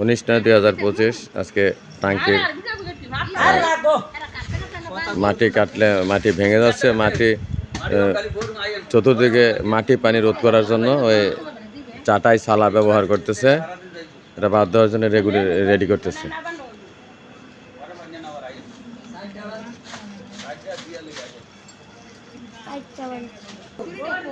উনিশ নয় হাজার পঁচিশ, আজকে টাঙ্কির মাটি কাটলে, মাটি ভেঙে যাচ্ছে, মাটি চতুর্দিকে মাটি পানি রোধ করার জন্য ওই চাটাই সালা ব্যবহার করতেছে। এটা বাদ দেওয়ার জন্য রেগুলার রেডি করতেছে। এদিকে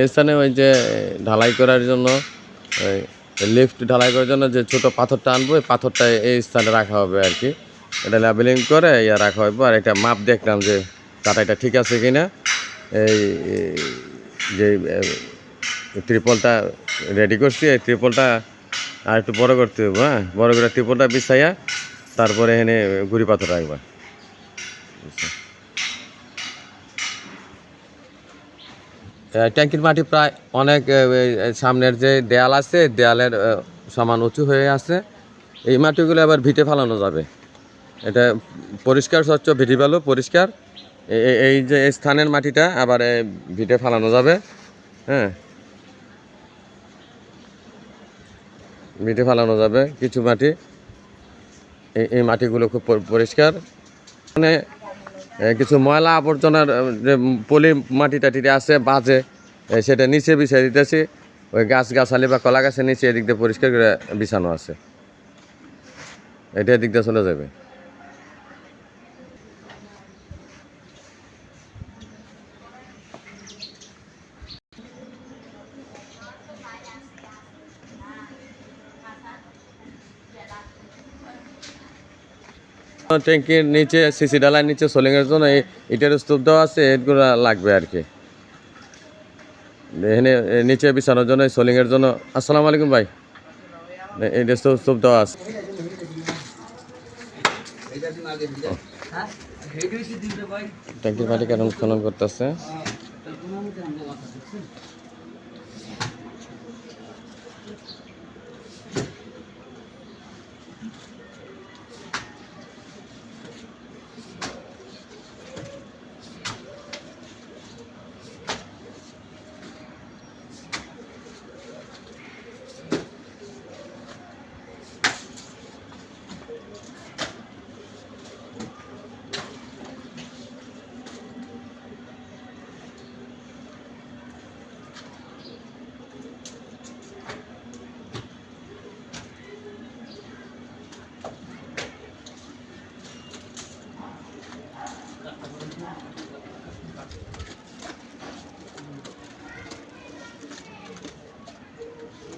এই স্থানে ওই যে ঢালাই করার জন্য, ওই লিফট ঢালাই করার জন্য যে ছোট পাথরটা আনব এই পাথরটা এই স্থানে রাখা হবে আর কি। এটা লেবেলিং করে, ইয়া রাখা হবে আর একটা মাপ দেখলাম যে কাটাইটা ঠিক আছে কিনা। এই এই যে ত্রিপলটা রেডি করছি, এই ত্রিপলটা আর একটু বড় করতে হবে হ্যাঁ? বড় করে ত্রিপলটা বিছাইয়া তারপরে এখানে গুড়ি পাথর রাখবা। ট্যাঙ্কির মাটি প্রায় অনেক সামনের যে দেয়াল আছে, দেয়ালের সমান উঁচু হয়ে আছে। এই মাটিগুলো আবার ভিটে ফেলানো যাবে। এটা পরিষ্কার, স্বচ্ছ ভিটি ফেলো পরিষ্কার। এই যে এই স্থানের মাটিটা আবার ভিটে ফালানো যাবে হ্যাঁ। ভিটে ফালানো যাবে কিছু মাটি। এই মাটিগুলো খুব পরিষ্কার। মানে কিছু ময়লা আবর্জনার যে পলি মাটি টাটি আছে, বাজে সেটা নিচে বিছিয়ে দিতেছি। ওই গাছ গাছালি বা কলা গাছের নিচে এদিক দিয়ে পরিষ্কার করে বিছানো আছে। এটা এদিক দিয়ে চলে যাবে। ট্যাঙ্কির নিচে সিসি ডালার নিচে সোলিংয়ের জন্য এই ইটের স্তূপ দেওয়া আছে এগুলো লাগবে আর কি। এখানে নিচে বিছানোর জন্য সোলিংয়ের জন্য। আসসালামু আলাইকুম ভাই। এই স্তূপ স্তূপ দেওয়া আছে। ট্যাঙ্কির মাটি কেন খনন করতেছে।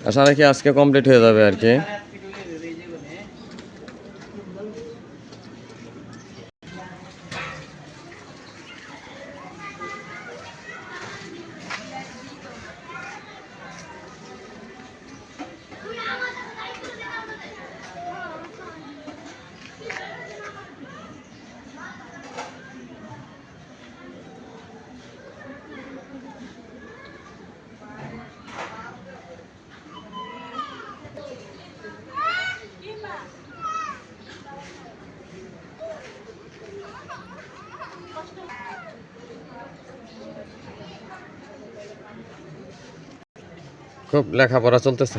আশা রাখি আজকে কমপ্লিট হয়ে যাবে আর কি। খুব লেখাপড়া চলতেছে।